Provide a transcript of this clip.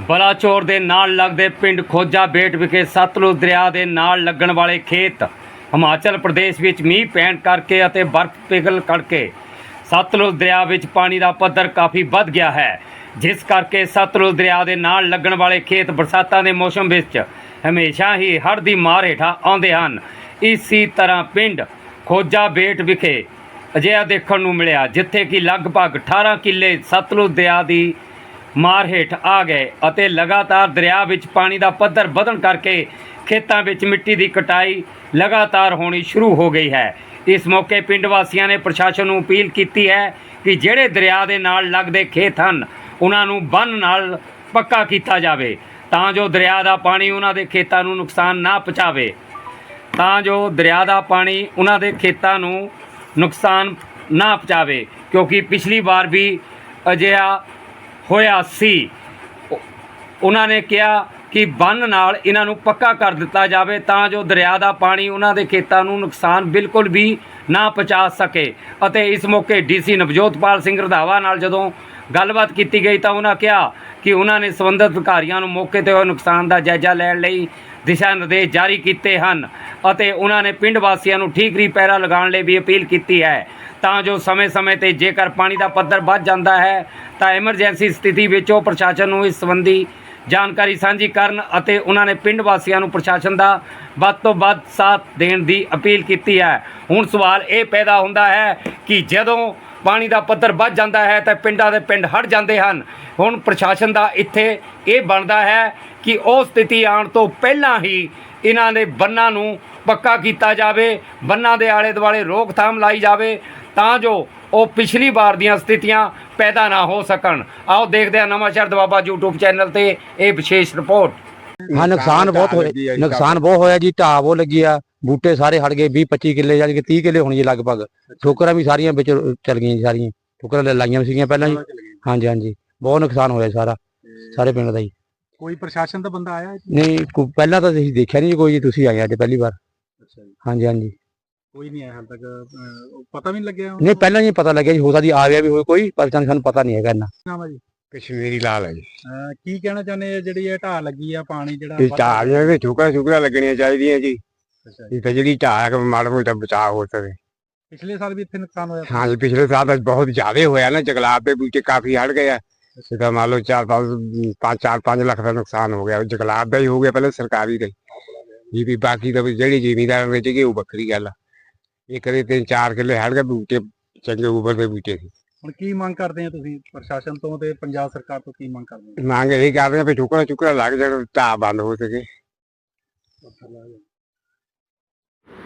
ਬਲਾਚੌਰ ਦੇ ਨਾਲ ਲੱਗਦੇ ਪਿੰਡ ਖੋਜਾ ਬੇਟ ਵਿਖੇ ਸਤਲੁਜ ਦਰਿਆ ਦੇ ਨਾਲ ਲੱਗਣ ਵਾਲੇ ਖੇਤ, ਹਿਮਾਚਲ ਪ੍ਰਦੇਸ਼ ਵਿੱਚ ਮੀਂਹ ਪੈਣ ਕਰਕੇ ਅਤੇ ਬਰਫ਼ ਪਿਘਲ ਕਰਕੇ ਸਤਲੁਜ ਦਰਿਆ ਵਿੱਚ ਪਾਣੀ ਦਾ ਪੱਧਰ ਕਾਫੀ ਵੱਧ ਗਿਆ ਹੈ। ਜਿਸ ਕਰਕੇ ਸਤਲੁਜ ਦਰਿਆ ਦੇ ਨਾਲ ਲੱਗਣ ਵਾਲੇ ਖੇਤ ਬਰਸਾਤਾਂ ਦੇ ਮੌਸਮ ਵਿੱਚ ਹਮੇਸ਼ਾ ਹੀ ਹੜ੍ਹ ਦੀ ਮਾਰ ਹੇਠਾਂ ਆਉਂਦੇ ਹਨ। ਇਸੇ ਤਰ੍ਹਾਂ ਪਿੰਡ ਖੋਜਾ ਬੇਟ ਵਿਖੇ ਅਜਿਹਾ ਦੇਖਣ ਨੂੰ ਮਿਲਿਆ, ਜਿੱਥੇ ਕਿ ਲਗਭਗ 18 ਕਿੱਲੇ ਸਤਲੁਜ ਦਰਿਆ ਦੀ ਮਾਰ ਹੇਠ ਆ ਗਏ ਅਤੇ ਲਗਾਤਾਰ ਦਰਿਆ ਵਿੱਚ ਪਾਣੀ ਦਾ ਪੱਧਰ ਵਧਣ ਕਰਕੇ ਖੇਤਾਂ ਵਿੱਚ ਮਿੱਟੀ ਦੀ ਕਟਾਈ ਲਗਾਤਾਰ ਹੋਣੀ ਸ਼ੁਰੂ ਹੋ ਗਈ ਹੈ। ਇਸ ਮੌਕੇ ਪਿੰਡ ਵਾਸੀਆਂ ਨੇ ਪ੍ਰਸ਼ਾਸਨ ਨੂੰ ਅਪੀਲ ਕੀਤੀ ਹੈ ਕਿ ਜਿਹੜੇ ਦਰਿਆ ਦੇ ਨਾਲ ਲੱਗਦੇ ਖੇਤ ਹਨ, ਉਹਨਾਂ ਨੂੰ ਬੰਨ ਨਾਲ ਪੱਕਾ ਕੀਤਾ ਜਾਵੇ ਤਾਂ ਜੋ ਦਰਿਆ ਦਾ ਪਾਣੀ ਉਹਨਾਂ ਦੇ ਖੇਤਾਂ ਨੂੰ ਨੁਕਸਾਨ ਨਾ ਪਹੁੰਚਾਵੇ। ਤਾਂ ਜੋ ਦਰਿਆ ਦਾ ਪਾਣੀ ਉਹਨਾਂ ਦੇ ਖੇਤਾਂ ਨੂੰ ਨੁਕਸਾਨ ਨਾ ਪਹੁੰਚਾਵੇ ਕਿਉਂਕਿ ਪਿਛਲੀ ਵਾਰ ਵੀ ਅਜਿਹਾ ਹੋਇਆ ਸੀ। ਉਹਨਾਂ ਨੇ ਕਿਹਾ ਕਿ ਬੰਨ ਨਾਲ ਇਹਨਾਂ ਨੂੰ ਪੱਕਾ ਕਰ ਦਿੱਤਾ ਜਾਵੇ ਤਾਂ ਜੋ ਦਰਿਆ ਦਾ ਪਾਣੀ ਉਹਨਾਂ ਦੇ ਖੇਤਾਂ ਨੂੰ ਨੁਕਸਾਨ ਬਿਲਕੁਲ ਵੀ ਨਾ ਪਹੁੰਚਾ ਸਕੇ। ਅਤੇ ਇਸ ਮੌਕੇ ਡੀਸੀ ਨਵਜੋਤਪਾਲ ਸਿੰਘ ਰੰਧਾਵਾ ਨਾਲ ਜਦੋਂ ਗੱਲਬਾਤ ਕੀਤੀ ਗਈ ਤਾਂ ਉਹਨਾਂ ਕਿਹਾ ਕਿ ਉਹਨਾਂ ਨੇ ਸੰਬੰਧਿਤ ਅਧਿਕਾਰੀਆਂ ਨੂੰ ਮੌਕੇ ਤੇ ਹੋਏ ਨੁਕਸਾਨ ਦਾ ਜਾਇਜ਼ਾ ਲੈਣ ਲਈ ਦਿਸ਼ਾ ਨਿਰਦੇਸ਼ ਜਾਰੀ ਕੀਤੇ ਹਨ ਅਤੇ ਉਹਨਾਂ ਨੇ ਪਿੰਡ ਵਾਸੀਆਂ ਨੂੰ ਠੀਕਰੀ ਪੈਰਾ ਲਗਾਉਣ ਲਈ ਵੀ ਅਪੀਲ ਕੀਤੀ ਹੈ। ਤਾਂ ਜੋ ਸਮੇਂ-ਸਮੇਂ ਤੇ ਜੇਕਰ ਪਾਣੀ ਦਾ ਪੱਧਰ ਵੱਧ ਜਾਂਦਾ ਹੈ, ਤਾਂ ਐਮਰਜੈਂਸੀ ਸਥਿਤੀ ਵਿੱਚ ਉਹ ਪ੍ਰਸ਼ਾਸਨ ਨੂੰ ਇਸ ਸੰਬੰਧੀ ਜਾਣਕਾਰੀ ਸਾਂਝੀ ਕਰਨ ਅਤੇ ਉਹਨਾਂ ਨੇ ਪਿੰਡ ਵਾਸੀਆਂ ਨੂੰ ਪ੍ਰਸ਼ਾਸਨ ਦਾ ਵੱਧ ਤੋਂ ਵੱਧ ਸਾਥ ਦੇਣ ਦੀ ਅਪੀਲ ਕੀਤੀ ਹੈ। ਹੁਣ ਸਵਾਲ ਇਹ ਪੈਦਾ ਹੁੰਦਾ ਹੈ ਕਿ ਜਦੋਂ ਪਾਣੀ ਦਾ ਪੱਧਰ ਵੱਧ ਜਾਂਦਾ ਹੈ ਤਾਂ ਪਿੰਡਾਂ ਦੇ ਪਿੰਡ ਹਟ ਜਾਂਦੇ ਹਨ। ਹੁਣ ਪ੍ਰਸ਼ਾਸਨ ਦਾ ਇੱਥੇ ਇਹ ਬਣਦਾ ਹੈ ਕਿ ਉਹ ਸਥਿਤੀ ਆਉਣ ਤੋਂ ਪਹਿਲਾਂ ਹੀ ਇਹਨਾਂ ਦੇ ਬੰਨਾਂ ਨੂੰ ਪੱਕਾ ਕੀਤਾ ਜਾਵੇ ਬੰਨਾਂ ਦੇ ਆਲੇ ਦੁਆਲੇ ਰੋਕਥਾਮ ਲਾਈ ਜਾਵੇ ਤਾਂ ਜੋ ਉਹ ਪਿਛਲੀ ਵਾਰ ਦੀਆਂ ਸਥਿਤੀਆਂ ਪੈਦਾ ਨਾ ਹੋ ਸਕਣ। ਆਓ ਦੇਖਦੇ ਹਾਂ ਨਵਾਂ ਸ਼ਹਿਰ ਦਵਾਬਾ YouTube ਚੈਨਲ ਤੇ ਇਹ ਵਿਸ਼ੇਸ਼ ਰਿਪੋਰਟ। ਹਾਂ ਨੁਕਸਾਨ ਬਹੁਤ ਹੋਇਆ ਨੁਕਸਾਨ ਬਹੁਤ ਹੋਇਆ ਜੀ ਢਾਹ ਬਹੁਤ ਲੱਗੀ ਆ ਬੂਟੇ ਸਾਰੇ ਹਟ ਗਏ 20 25 ਕਿੱਲੇ ਜਾਨੀ ਕਿ 30 ਕਿੱਲੇ ਹੋਣੀ ਜੀ ਲਗਭਗ। ਠੋਕਰਾਂ ਵੀ ਸਾਰੀਆਂ ਵਿੱਚ ਚਲ ਗਈਆਂ ਜੀ ਸਾਰੀਆਂ। ਠੋਕਰਾਂ ਲ- ਲਾਈਆਂ ਵੀ ਸੀਗੀਆਂ ਪਹਿਲਾਂ ਜੀ। ਹਾਂਜੀ ਹਾਂਜੀ। ਬਹੁਤ ਨੁਕਸਾਨ ਹੋਇਆ ਸਾਰਾ ਸਾਰੇ ਪਿੰਡ ਦਾ ਜੀ। ਕੋਈ ਪ੍ਰਸ਼ਾਸਨ ਦਾ ਬੰਦਾ ਆਇਆ? ਨਹੀਂ ਕੋ- ਪਹਿਲਾਂ ਤਾਂ ਅਸੀਂ ਦੇਖਿਆ ਨਹੀਂ ਜੀ ਕੋਈ ਜੀ ਤੁਸੀਂ ਆਏ ਅੱਜ ਪਹਿਲੀ ਵਾਰ। ਅੱਛਾ ਜੀ। ਹਾਂਜੀ ਹਾਂਜੀ। ਕੋਈ ਨਹੀਂ ਆਇਆ ਹਾਲ ਤੱਕ ਅਹ, ਪਤਾ ਵੀ ਨਹੀਂ ਲੱਗਿਆ ਨਹੀਂ ਪਹਿਲਾਂ ਜੀ ਪਤਾ ਲੱਗਿਆ ਜੀ ਹੋ ਸਕਦੀ ਆ ਗਿਆ ਵੀ ਹੋਵੇ ਕੋਈ ਪਰ ਸਾਨੂੰ ਸਾਨੂੰ ਪਤਾ ਨਹੀਂ ਹੈਗਾ ਇੰਨਾ। ਨਾਮ ਜੀ? ਕਸ਼ਮੀਰੀ ਲਾਲ ਹੈ ਜੀ। ਅਹ, ਕੀ ਕਹਿਣਾ ਚਾਹੁੰਦੇ ਆ ਜਿਹੜੀ ਇਹ ਢਾਹ ਲੱਗੀ ਆ ਪਾਣੀ ਜਿਹੜਾ ਇਸ ਵੱਧ- ਢਾਹ ਦੀਆਂ ਵੀ ਠੋਕਰਾਂ ਠੁਕਰਾਂ ਲੱਗਣੀਆਂ ਚਾਹੀਦੀਆਂ ਜੀ। ਇਹ ਤਾਂ ਜਿਹੜੀ ਢਾਹ ਹੈ ਕਿ ਮਾੜਾ ਮੋਟਾ ਬਚਾਅ ਹੋ ਸਕੇ। ਪਿਛਲੇ ਸਾਲ ਵੀ ਇੱਥੇ ਨੁਕਸਾਨ ਹੋਇਆ। ਹਾਂ ਜੀ ਪਿਛਲੇ ਸਾਲ ਤਾਂ ਬਹੁਤ ਜ਼ਿਆਦਾ ਹੋਇਆ ਨਾ ਜੰਗਲਾਤ ਦੇ ਬੂਟੇ ਕਾਫੀ ਹੜ ਗਏ ਆ। ਤਾਂ ਮੰਨ ਲਓ ਚਾਰ ਪੰਜ ਪੰਜ ਚਾਰ ਪੰਜ ਲੱਖ ਦਾ ਨੁਕਸਾਨ ਹੋ ਗਿਆ ਜੰਗਲਾਤ ਦਾ ਹੀ ਹੋ ਗਿਆ ਪਹਿਲਾਂ ਸਰਕਾਰੀ ਦਾ ਹੀ। ਜੀ ਵੀ ਬਾਕੀ ਤਾਂ ਜਿਹੜੀ ਜ਼ਿਮੀਦਾਰ ਵਿੱਚ ਗਏ ਉਹ ਵੱਖਰੀ ਗੱਲ ਆ। ਇਹ ਕਦੇ ਤਿੰਨ ਚਾਰ ਕਿੱਲੇ ਹੜ ਗਏ ਬੂਟੇ ਚੰਗੇ ਉਬਰ ਦੇ ਬੂਟੇ ਸੀ। ਹੁਣ ਕੀ ਮੰਗ ਕਰਦੇ ਆ ਤੁਸੀਂ ਪ੍ਰਸ਼ਾਸਨ ਤੋਂ ਤੇ ਪੰਜਾਬ ਸਰਕਾਰ ਤੋਂ ਕੀ ਮੰਗ ਕਰਦੇ ਆ? ਮੰਗ ਇਹ ਕਰਦੇ ਆ ਵੀ ਠੋਕਰਾਂ ਚੁਕਰਾਂ ਲੱਗ ਜਾਣ ਢਾਹ ਬੰਦ ਹੋ ਸਕੇ।